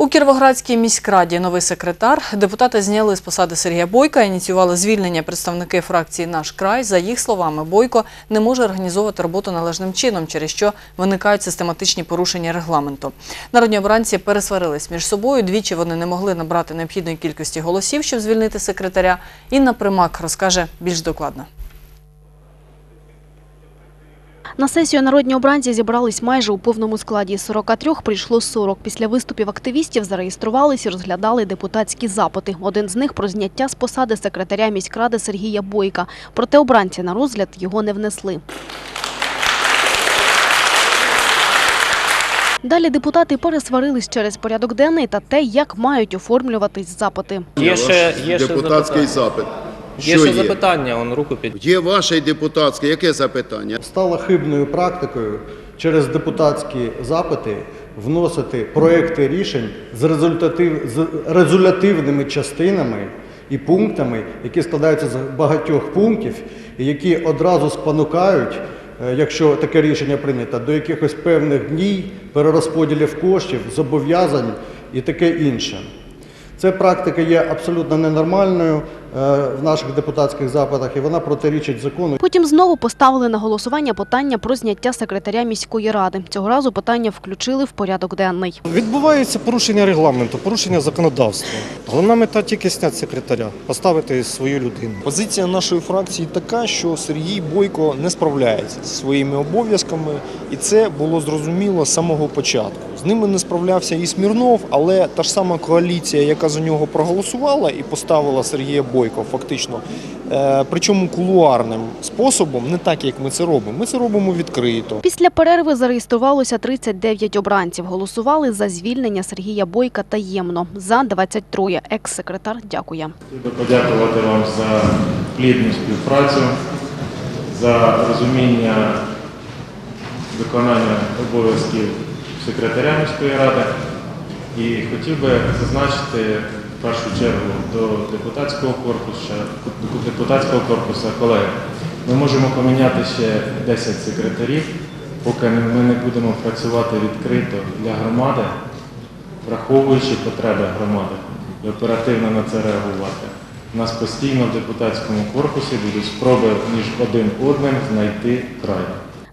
У Кіровоградській міськраді новий секретар. Депутати зняли з посади Сергія Бойка, ініціювали звільнення представники фракції Наш край. За їх словами, Бойко не може організовувати роботу належним чином, через що виникають систематичні порушення регламенту. Народні обранці пересварились між собою. Двічі вони не могли набрати необхідної кількості голосів, щоб звільнити секретаря. Інна Примак розкаже більш докладно. На сесію народні обранці зібрались майже у повному складі. 43 прийшло 40. Після виступів активістів зареєструвались і розглядали депутатські запити. Один з них про зняття з посади секретаря міськради Сергія Бойка. Проте обранці на розгляд його не внесли. Далі депутати пересварились через порядок денний та те, як мають оформлюватись запити. Є ще, є ще депутатський запит. Є Що ще є? запитання, он руку під. Є ваше депутатське, яке запитання? Стало хибною практикою через депутатські запити вносити проекти рішень з, результатив, з резолютивними частинами і пунктами, які складаються з багатьох пунктів, і які одразу спонукають, е, якщо таке рішення прийнято, до якихось певних днів, перерозподілів коштів, зобов'язань і таке інше. Ця практика є абсолютно ненормальною в наших депутатських запитах, і вона протирічить закону. Потім знову поставили на голосування питання про зняття секретаря міської ради. Цього разу питання включили в порядок денний. Відбувається порушення регламенту, порушення законодавства. Головна мета тільки зняти секретаря, поставити свою людину. Позиція нашої фракції така, що Сергій Бойко не справляється зі своїми обов'язками, і це було зрозуміло з самого початку. З ними не справлявся і Смірнов, але та ж сама коаліція, яка за нього проголосувала і поставила Сергія Бойко, фактично, е, причому кулуарним способом, не так як ми це робимо. Ми це робимо відкрито. Після перерви зареєструвалося 39 обранців. Голосували за звільнення Сергія Бойка таємно. За 23. Екс-секретар дякує. Хотів би подякувати вам за плідну співпрацю, за розуміння виконання обов'язків секретаря міської ради. І хотів би зазначити в першу чергу до депутатського корпусу, до депутатського корпусу колеги. Ми можемо поміняти ще 10 секретарів, поки ми не будемо працювати відкрито для громади, враховуючи потреби громади і оперативно на це реагувати. У нас постійно в депутатському корпусі будуть спроби між один одним знайти край.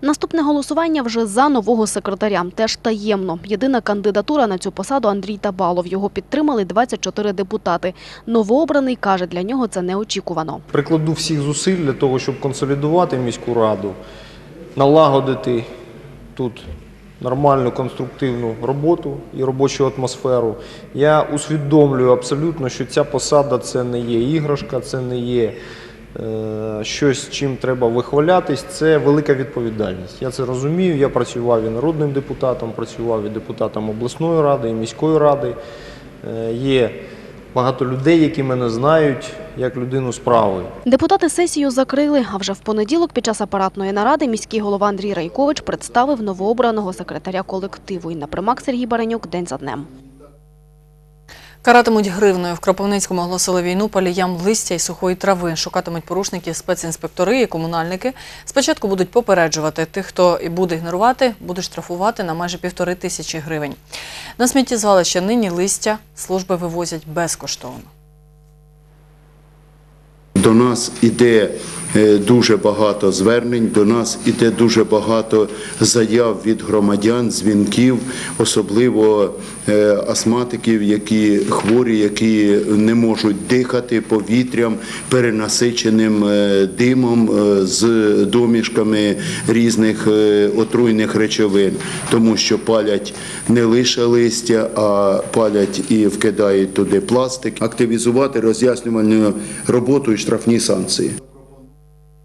Наступне голосування вже за нового секретаря. Теж таємно. Єдина кандидатура на цю посаду Андрій Табалов. Його підтримали 24 депутати. Новообраний каже, для нього це неочікувано. Прикладу всіх зусиль для того, щоб консолідувати міську раду, налагодити тут нормальну конструктивну роботу і робочу атмосферу. Я усвідомлюю абсолютно, що ця посада це не є іграшка, це не є щось, чим треба вихвалятись. Це велика відповідальність. Я це розумію. Я працював і народним депутатом, працював і депутатом обласної ради, і міської ради. Е, є багато людей, які мене знають як людину справи. Депутати сесію закрили, а вже в понеділок під час апаратної наради міський голова Андрій Райкович представив новообраного секретаря колективу. Інна Примак, Сергій Баранюк. День за днем. Каратимуть гривною. В Кропивницькому оголосили війну паліям листя і сухої трави. Шукатимуть порушників спецінспектори і комунальники. Спочатку будуть попереджувати тих, хто і буде ігнорувати, будуть штрафувати на майже півтори тисячі гривень. На сміттєзвалище нині листя служби вивозять безкоштовно. До нас іде дуже багато звернень, до нас іде дуже багато заяв від громадян, дзвінків, особливо е, астматиків, які хворі, які не можуть дихати повітрям, перенасиченим е, димом е, з домішками різних е, отруйних речовин, тому що палять не лише листя, а палять і вкидають туди пластик. Активізувати роз'яснювальну роботу і штрафні санкції.